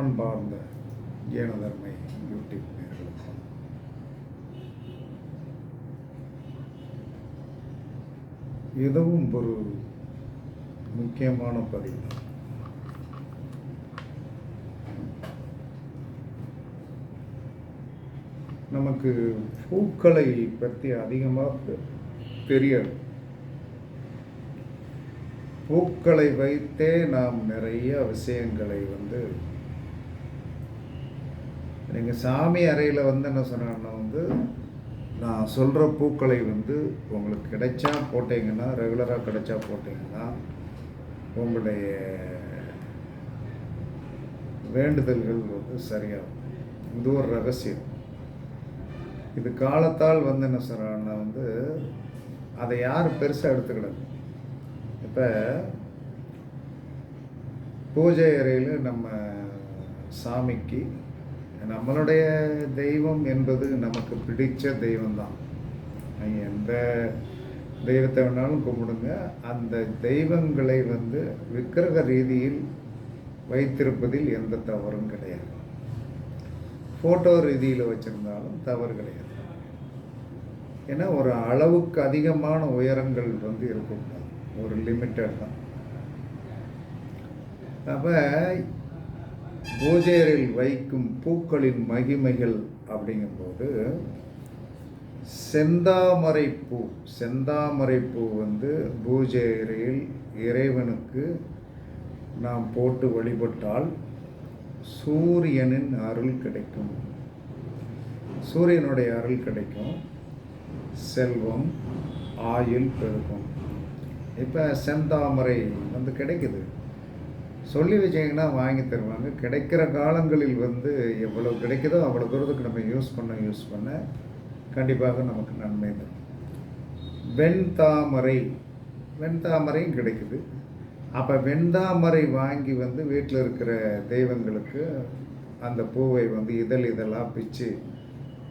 அன்பார்ந்த ஜேனதர்மை யூடியூப் நேர்களுக்கும் இதுவும் ஒரு முக்கியமான பதிவு. தான் நமக்கு பூக்களை பற்றி அதிகமாக தெரியாது. பூக்களை வைத்தே நாம் நிறைய விஷயங்களை வந்து நீங்கள் சாமி அறையில் வந்து என்ன சொன்னாங்கன்னா வந்து நான் சொல்கிற பூக்களை வந்து உங்களுக்கு கிடைச்சா போட்டீங்கன்னா ரெகுலராக கிடைச்சா போட்டீங்கன்னா உங்களுடைய வேண்டுதல்கள் வந்து சரியாகும். இது ஒரு ரகசியம். இது காலத்தால் வந்து என்ன சொல்கிறாங்கன்னா வந்து அதை யார் பெருசாக எடுத்துக்கிடணும் இப்போ பூஜை அறையில் நம்ம சாமிக்கு நம்மளுடைய தெய்வம் என்பது நமக்கு பிடித்த தெய்வம்தான். நீங்கள் எந்த தெய்வத்தை வேணாலும் கும்பிடுங்க. அந்த தெய்வங்களை வந்து விக்கிரக ரீதியில் வைத்திருப்பதில் எந்த தவறும் கிடையாது. ஃபோட்டோ ரீதியில் வச்சுருந்தாலும் தவறு கிடையாது. ஏன்னா ஒரு அளவுக்கு அதிகமான உயரங்கள் வந்து இருக்கக்கூடாது. ஒரு லிமிட்டட் தான். அப்போ பூஜையரில் வைக்கும் பூக்களின் மகிமைகள் அப்படிங்கும்போது செந்தாமரை பூ செந்தாமரை பூ வந்து பூஜை இறைவனுக்கு நாம் போட்டு வழிபட்டால் சூரியனின் அருள் கிடைக்கும். சூரியனுடைய அருள் கிடைக்கும். செல்வம் ஆயுள் பெருக்கும் இப்போ செந்தாமரை வந்து கிடைக்குது. சொல்லி வச்சிங்கன்னா வாங்கி தருவாங்க. கிடைக்கிற காலங்களில் வந்து எவ்வளோ கிடைக்குதோ அவ்வளோ தூரத்துக்கு நம்ம யூஸ் பண்ண யூஸ் பண்ண கண்டிப்பாக நமக்கு நன்மை தரும். வெண்தாமரை வெண்தாமரையும் கிடைக்குது. அப்போ வெண்தாமரை வாங்கி வந்து வீட்டில் இருக்கிற தெய்வங்களுக்கு அந்த பூவை வந்து இதழ் இதழாக பிச்சு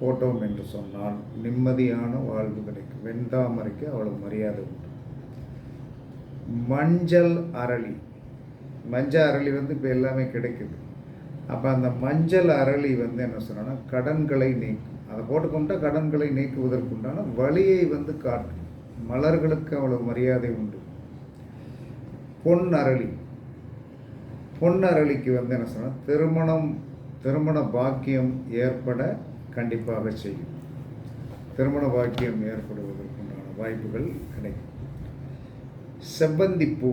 போட்டோம் என்று சொன்னால் நிம்மதியான வாழ்வு கிடைக்கும். வெண்தாமரைக்கு அவ்வளோ மரியாதை உண்டு. மஞ்சள் அரளி மஞ்சள் அரளி வந்து இப்போ எல்லாமே கிடைக்குது. அப்போ அந்த மஞ்சள் அரளி வந்து என்ன சொன்னோன்னா கடன்களை நீக்கும். அதை போட்டுக்கொண்டா கடன்களை நீக்குவதற்குண்டான வழியை வந்து காட்டும். மலர்களுக்கு அவ்வளவு மரியாதை உண்டு. பொன் அரளி. பொன் அரளிக்கு வந்து என்ன சொன்னால் திருமணம் திருமண பாக்கியம் ஏற்பட கண்டிப்பாக செய்யும். திருமண பாக்கியம் ஏற்படுவதற்குண்டான வாய்ப்புகள் கிடைக்கும் செவ்வந்தி பூ.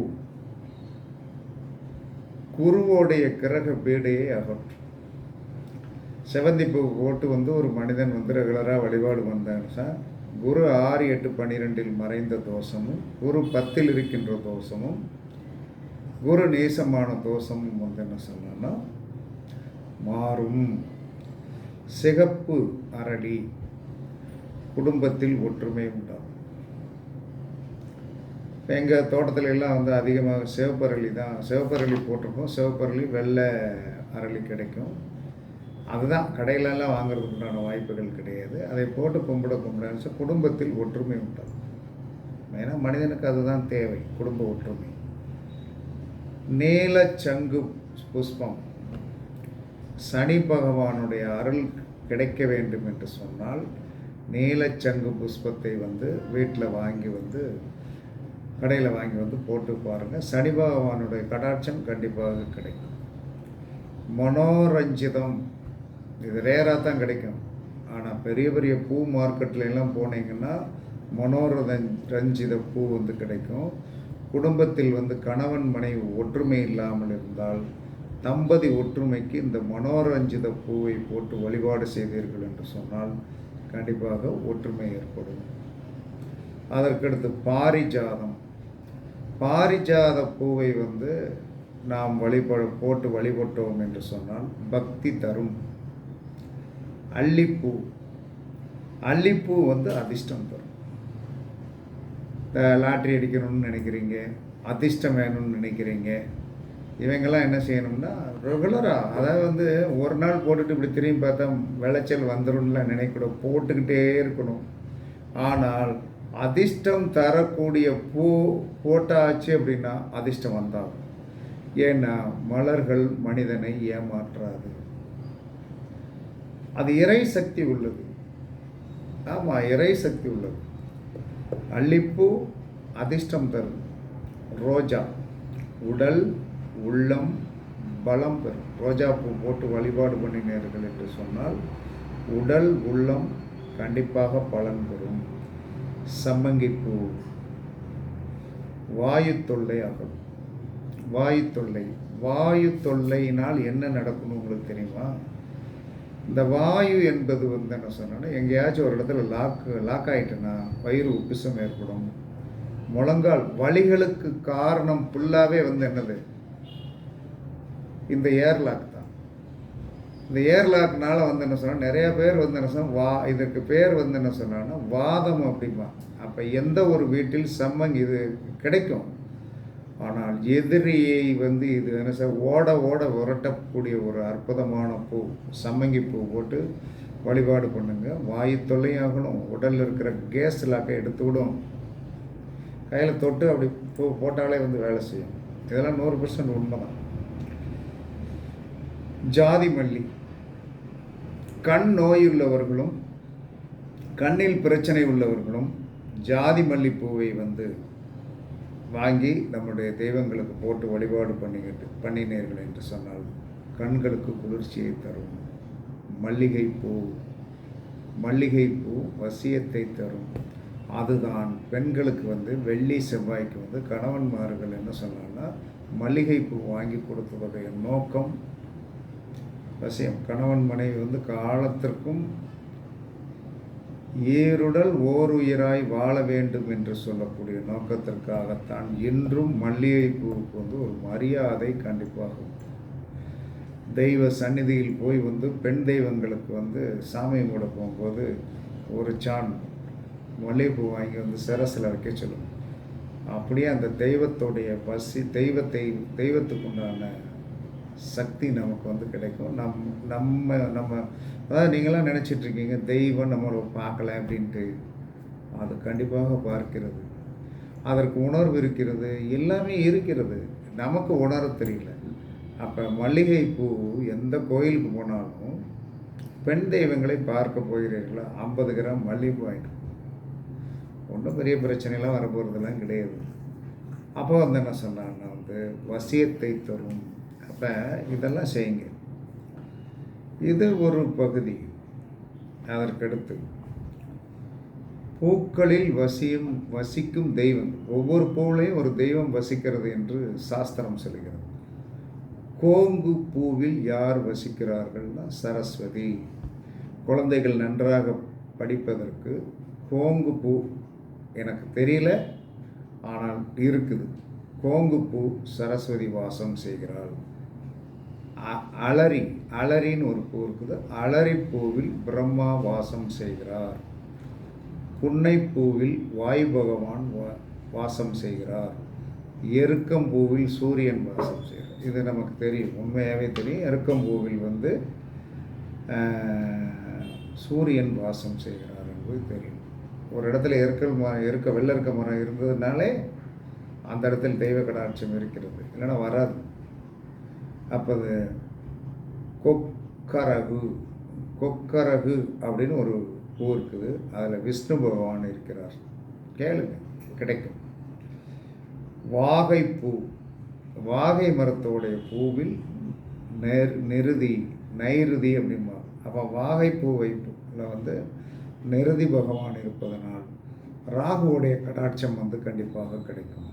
குருவோடைய கிரக பீடையை அகற்றும் செவந்தி பூ போட்டு வந்து ஒரு மனிதன் வந்து ரெகுலராக வழிபாடு வந்தான்னு குரு ஆறு எட்டு பன்னிரெண்டில் மறைந்த தோஷமும் குரு பத்தில் இருக்கின்ற தோஷமும் குரு நேசமான தோஷமும் வந்து என்ன சொல்லணும்னா மாறும். சிகப்பு அரடி குடும்பத்தில் ஒற்றுமை உண்டாகும். எங்கள் தோட்டத்துல எல்லாம் வந்து அதிகமாக சிவப்பரளி தான். சிவப்பரளி போட்டிருக்கோம். சிவப்பரளி வெள்ளை அரளி கிடைக்கும். அதுதான். கடையிலெல்லாம் வாங்குறதுக்கு உண்டான வாய்ப்புகள் கிடையாது. அதை போட்டு கும்பிட கும்பிட குடும்பத்தில் ஒற்றுமை உண்டாகும். ஏன்னா மனிதனுக்கு அதுதான் தேவை. குடும்ப ஒற்றுமை. நீலச்சங்கு புஷ்பம். சனி பகவானுடைய அருள் கிடைக்க வேண்டும் என்று சொன்னால் நீலச்சங்கு புஷ்பத்தை வந்து வீட்டில் வாங்கி வந்து கடையில் வாங்கி வந்து போட்டு பாருங்கள் சனி பகவானுடைய கடாட்சம் கண்டிப்பாக கிடைக்கும். மனோரஞ்சிதம். இது ரேராக தான் கிடைக்கும். ஆனால் பெரிய பெரிய பூ மார்க்கெட்லாம் போனீங்கன்னா மனோரதன் ரஞ்சித பூ வந்து கிடைக்கும். குடும்பத்தில் வந்து கணவன் மனைவி ஒற்றுமை இல்லாமல் இருந்தால் தம்பதி ஒற்றுமைக்கு இந்த மனோரஞ்சித பூவை போட்டு வழிபாடு செய்தீர்கள் என்று சொன்னால் கண்டிப்பாக ஒற்றுமை ஏற்படும். அதற்கடுத்து பாரிஜாதம். பாரிஜாத பூவை வந்து நாம் வழிபட போட்டு வழிபட்டோம் என்று சொன்னால் பக்தி தரும். அள்ளிப்பூ அல்லிப்பூ வந்து அதிர்ஷ்டம் தரும். இந்த லாட்ரி அடிக்கணும்னு நினைக்கிறீங்க அதிர்ஷ்டம் வேணும்னு நினைக்கிறீங்க இவங்கெல்லாம் என்ன செய்யணும்னா ரெகுலராக அதாவது வந்து ஒரு நாள் போட்டுட்டு இப்படி திரும்பி பார்த்தா விளைச்சல் வந்துடும்லாம் நினைக்கூடாது போட்டுக்கிட்டே இருக்கணும். ஆனால் அதிர்ஷ்டம் தரக்கூடிய பூ போட்டாச்சு அப்படின்னா அதிர்ஷ்டம் வந்தாகும். ஏன்னா மலர்கள் மனிதனை ஏமாற்றாது. அது இறை சக்தி உள்ளது. ஆமாம் இறை சக்தி உள்ளது. அல்லிப்பூ அதிர்ஷ்டம் தரும். ரோஜா உடல் உள்ளம் பலம் பெறும் ரோஜா பூ போட்டு வழிபாடு பண்ணினீர்கள் என்று சொன்னால் உடல் உள்ளம் கண்டிப்பாக பலன் பெறும் சம்மங்கிப்பூ. வாயு தொல்லை ஆகும் வாயு தொல்லை வாயு தொல்லையினால் என்ன நடக்கணும் உங்களுக்கு தெரியுமா? இந்த வாயு என்பது வந்து என்ன சொன்னோன்னா எங்கேயாச்சும் ஒரு இடத்துல லாக்கு லாக் ஆகிட்டுன்னா வயிறு உப்பிசம் ஏற்படும். முழங்கால் வழிகளுக்கு காரணம் ஃபுல்லாகவே வந்து என்னது? இந்த ஏர்லாக் இந்த ஏர்லாக்னால வந்து என்ன சொன்னால் நிறைய பேர் வந்து என்ன சொன்னால் வா இதற்கு பேர் வந்து என்ன சொன்னாங்கன்னா வாதம் அப்படிமா அப்போ எந்த ஒரு வீட்டில் சம்மங் இது கிடைக்கும். ஆனால் எதிரியை வந்து இது என்ன சார் ஓட ஓட விரட்டக்கூடிய ஒரு அற்புதமான பூ சம்மங்கி பூ போட்டு வழிபாடு பண்ணுங்க. வாயு தொல்லையாகணும். உடலில் இருக்கிற கேஸ் லாக்கை எடுத்து விடும். கையில் தொட்டு அப்படி பூ போட்டாலே வந்து வேலை செய்யும். இதெல்லாம் நூறு பர்சன்ட் உண்மை தான் ஜாதி மல்லி. கண் நோயுள்ளவர்களும் கண்ணில் பிரச்சனை உள்ளவர்களும் ஜாதி மல்லிப்பூவை வந்து வாங்கி நம்முடைய தெய்வங்களுக்கு போட்டு வழிபாடு பண்ணிக்கிட்டு பண்ணினீர்கள் என்று சொன்னால் கண்களுக்கு குளிர்ச்சியை தரும். மல்லிகை பூ மல்லிகை பூ வசியத்தை தரும். அதுதான் பெண்களுக்கு வந்து வெள்ளி செவ்வாய்க்கு வந்து கணவன்மார்கள் என்ன சொன்னாங்கன்னா மல்லிகை பூ வாங்கி கொடுத்ததுடைய நோக்கம் வசியம் கணவன் மனைவி வந்து காலத்திற்கும் ஏருடல் ஓருயிராய் வாழ வேண்டும் என்று சொல்லக்கூடிய நோக்கத்திற்காகத்தான் இன்றும் மல்லிகை பூவுக்கு வந்து ஒரு மரியாதை கண்டிப்பாக தெய்வ சந்நிதியில் போய் வந்து பெண் தெய்வங்களுக்கு வந்து சாமி கூட போகும்போது ஒரு சான் மல்லிகைப்பூ வாங்கி வந்து சிரசில் வைக்க சொல்லும். அப்படியே அந்த தெய்வத்துடைய பசி தெய்வத்தை தெய்வத்துக்குண்டான சக்தி நமக்கு வந்து கிடைக்கும். நம் நம்ம நம்ம அதாவது நீங்களாம் நினச்சிட்ருக்கீங்க தெய்வம் நம்மளை பார்க்கல அப்படின்ட்டு. அது கண்டிப்பாக பார்க்கிறது. அதற்கு உணர்வு இருக்கிறது. எல்லாமே இருக்கிறது. நமக்கு உணர தெரியல. அப்போ மல்லிகை பூ எந்த கோயிலுக்கு போனாலும் பெண் தெய்வங்களை பார்க்க போகிறீர்களா? ஐம்பது கிராம் மல்லிகைப்பூ ஆகிடும் ஒன்றும் பெரிய பிரச்சனைலாம் வரப்போகிறதெல்லாம் கிடையாது. அப்போ வந்து என்ன சொன்னாங்கன்னா வந்து வசியத்தை தரும் அப்போ இதெல்லாம் செய்யுங்க. இது ஒரு பகுதி அதற்கடுத்து. பூக்களில் வசியும் வசிக்கும் தெய்வம் ஒவ்வொரு பூவிலையும் ஒரு தெய்வம் வசிக்கிறது என்று சாஸ்திரம் சொல்கிறது. கோங்கு பூவில் யார் வசிக்கிறார்கள்னா சரஸ்வதி. குழந்தைகள் நன்றாக படிப்பதற்கு கோங்கு பூ எனக்கு தெரியல ஆனால் இருக்குது. கோங்கு பூ சரஸ்வதி வாசம் செய்கிறாள். அலரி அலரின்னு ஒரு பூ இருக்குது. அலரிப்பூவில் பிரம்மா வாசம் செய்கிறார். புன்னைப்பூவில் வாயு பகவான் வா- வாசம் செய்கிறார். எருக்கம்பூவில் சூரியன் வாசம் செய்கிறார். இது நமக்கு தெரியும். உண்மையாகவே தெரியும். எருக்கம்பூவில் வந்து சூரியன் வாசம் செய்கிறார் என்பது தெரியும். ஒரு இடத்துல எருக்கல் மரம் எருக்க வெள்ளருக்க மரம் இருந்ததுனாலே அந்த இடத்தில் தெய்வ கடாட்சம் இருக்கிறது. இல்லைன்னா வராது. அப்போ அது கொக்கரகு கொக்கரகு அப்படின்னு ஒரு பூ இருக்குது. அதில் விஷ்ணு பகவான் இருக்கிறார். கேளுங்க கிடைக்கும். வாகைப்பூ வாகை மரத்தோடைய பூவில் நெர் நிருதி நைருதி அப்படிம்பா அப்போ வாகைப்பூவை வந்து நிருதி பகவான் இருப்பதனால் ராகுவுடைய கடாட்சம் வந்து கண்டிப்பாக கிடைக்கும்.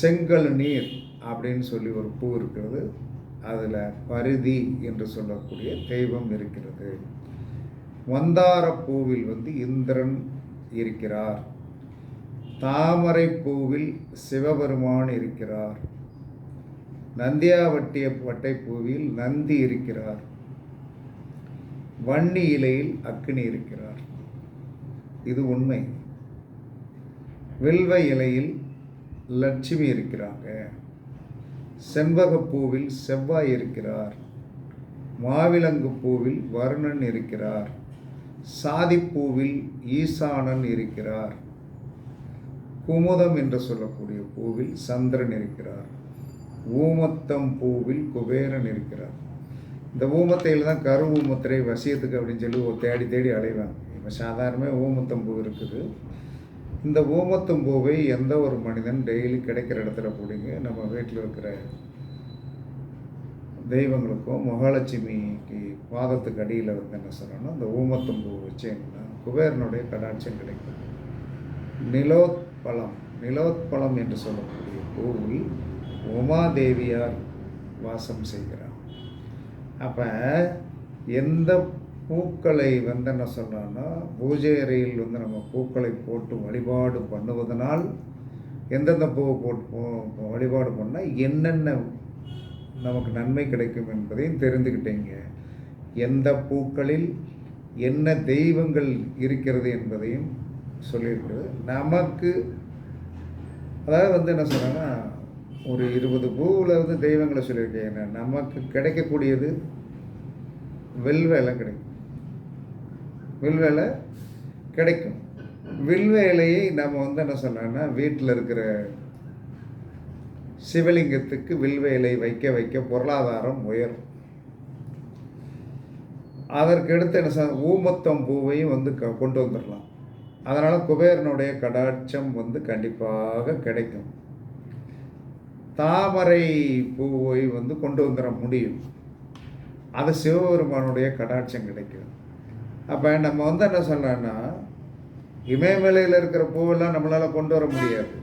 செங்கல் நீர் அப்படின்னு சொல்லி ஒரு பூ இருக்கிறது. அதில் பரிதி என்று சொல்லக்கூடிய தெய்வம் இருக்கிறது. மந்தார பூவில் வந்து இந்திரன் இருக்கிறார். தாமரை பூவில் சிவபெருமான் இருக்கிறார். நந்தியாவட்டிய வட்டை பூவில் நந்தி இருக்கிறார். வன்னி இலையில் அக்னி இருக்கிறார். இது உண்மை. வில்வ இலையில் லட்சுமி இருக்கிறாங்க. செண்பகப்பூவில் செவ்வாய் இருக்கிறார். மாவிலங்கு பூவில் வருணன் இருக்கிறார். சாதிப்பூவில் ஈசானன் இருக்கிறார். குமுதம் என்று சொல்லக்கூடிய பூவில் சந்திரன் இருக்கிறார். ஊமத்தம் பூவில் குபேரன் இருக்கிறார். இந்த ஊமத்தையில் தான் கரு ஊமத்திரை வசியத்துக்கு அப்படின்னு சொல்லி ஒரு தேடி தேடி அலைவாங்க. இப்போ சாதாரணமாக ஊமத்தம் பூ இருக்குது. இந்த ஊமத்தம் பூவை எந்த ஒரு மனிதன் டெய்லி கிடைக்கிற இடத்துல பிடிங்க. நம்ம வீட்டில் இருக்கிற தெய்வங்களுக்கும் மகாலட்சுமிக்கு பாதத்துக்கு அடியில் வந்து என்ன சொல்லணும் இந்த ஊமத்தம் பூ வச்சீங்கன்னா குபேரனுடைய கடாட்சியம் கிடைக்கும். நிலோத்பலம் நிலோத்பலம் என்று சொல்லக்கூடிய பூவில் உமாதேவியார் வாசம் செய்கிறார். அப்போ எந்த பூக்களை வந்து என்ன சொல்கிறோன்னா பூஜை அறையில் வந்து நம்ம பூக்களை போட்டு வழிபாடு பண்ணுவதனால் எந்தெந்த பூவை போட்டு வழிபாடு பண்ணால் என்னென்ன நமக்கு நன்மை கிடைக்கும் என்பதையும் தெரிந்துக்கிட்டீங்க எந்த பூக்களில் என்ன தெய்வங்கள் இருக்கிறது என்பதையும் சொல்லியிருக்கிறது. நமக்கு அதாவது வந்து என்ன சொன்னாங்கன்னா ஒரு இருபது பூவில் வந்து தெய்வங்களை சொல்லியிருக்கேன். நமக்கு கிடைக்கக்கூடியது வெல்வேலை கிடைக்கும். வில்வேலை கிடைக்கும். வில்வேலையை நம்ம வந்து என்ன சொல்லலாம்னா வீட்டில் இருக்கிற சிவலிங்கத்துக்கு வில்வேலை வைக்க வைக்க பொருளாதாரம் உயரும். அதற்கடுத்து என்ன சொல் ஊமத்தம் பூவையும் வந்து க கொண்டு வந்துடலாம். அதனால் குபேரனுடைய கடாட்சம் வந்து கண்டிப்பாக கிடைக்கும். தாமரை பூவை வந்து கொண்டு வந்துட முடியும். அது சிவபெருமானுடைய கடாட்சம் கிடைக்கும். அப்போ நம்ம வந்து என்ன சொல்கிறோன்னா இமயமலையில் இருக்கிற பூவெல்லாம் நம்மளால் கொண்டு வர முடியாது.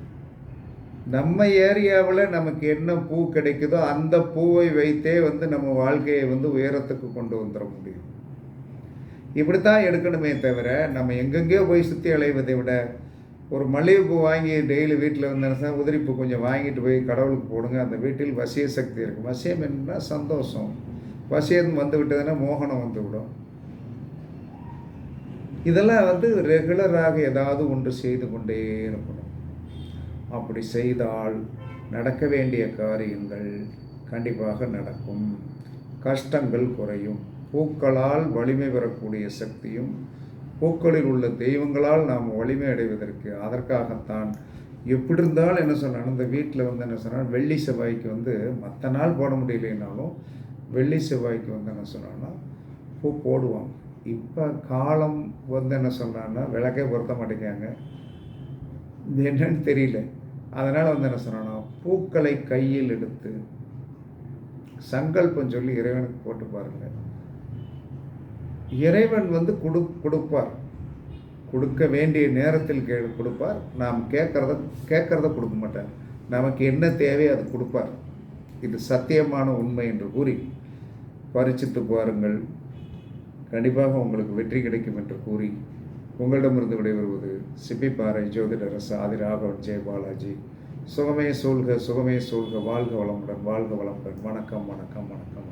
நம்ம ஏரியாவில் நமக்கு என்ன பூ கிடைக்குதோ அந்த பூவை வைத்தே வந்து நம்ம வாழ்க்கையை வந்து உயரத்துக்கு கொண்டு வந்துட முடியும். இப்படித்தான் எடுக்கணுமே தவிர நம்ம எங்கெங்கேயோ போய் சுற்றி அலைவதை விட ஒரு மல்லிகைப்பூ வாங்கி டெய்லி வீட்டில் வந்து உதிரி பூ கொஞ்சம் வாங்கிட்டு போய் கடவுளுக்கு போடுங்க. அந்த வீட்டில் வசிய சக்தி இருக்கும் வசியம் என்னன்னா சந்தோஷம். வசியம் வந்து விட்டதுன்னா மோகனம் வந்து விடும். இதெல்லாம் வந்து ரெகுலராக ஏதாவது ஒன்று செய்து கொண்டே இருக்கணும். அப்படி செய்தால் நடக்க வேண்டிய காரியங்கள் கண்டிப்பாக நடக்கும். கஷ்டங்கள் குறையும். பூக்களால் வலிமை பெறக்கூடிய சக்தியும் பூக்களில் உள்ள தெய்வங்களால் நாம் வலிமை அடைவதற்கு அதற்காகத்தான் எப்படி இருந்தாலும் என்ன சொன்னாலும் இந்த வீட்டில் வந்து என்ன சொன்னால் வெள்ளி செவ்வாய்க்கு வந்து மற்ற நாள் போட முடியலைனாலும் வெள்ளி செவ்வாய்க்கு வந்து என்ன சொன்னான்னா பூ போடுவாங்க. இப்போ காலம் வந்து என்ன சொல்கிறான்னா விளக்கே பொருத்த மாட்டேங்காங்க என்னன்னு தெரியல. அதனால் வந்து என்ன சொன்னான்னா பூக்களை கையில் எடுத்து சங்கல்பம் சொல்லி இறைவனுக்கு போட்டு பாருங்க. இறைவன் வந்து கொடு கொடுப்பார். கொடுக்க வேண்டிய நேரத்தில் கே கொடுப்பார். நாம் கேட்குறத கேட்குறத கொடுக்க மாட்டார். நமக்கு என்ன தேவையோ அது கொடுப்பார். இது சத்தியமான உண்மை என்று கூறி பரிச்சித்து பாருங்கள். கண்டிப்பாக உங்களுக்கு வெற்றி கிடைக்கும் என்று கூறி உங்களிடமிருந்து விடைபெறுவது சிப்பிப்பாறை ஜோதிடரசு சாதி ராகவன் ஜெயபாலாஜி சுகமே சூழ்க சுகமே சூழ்க வாழ்க வளமுடன் வாழ்க வளமுடன். வணக்கம் வணக்கம் வணக்கம்.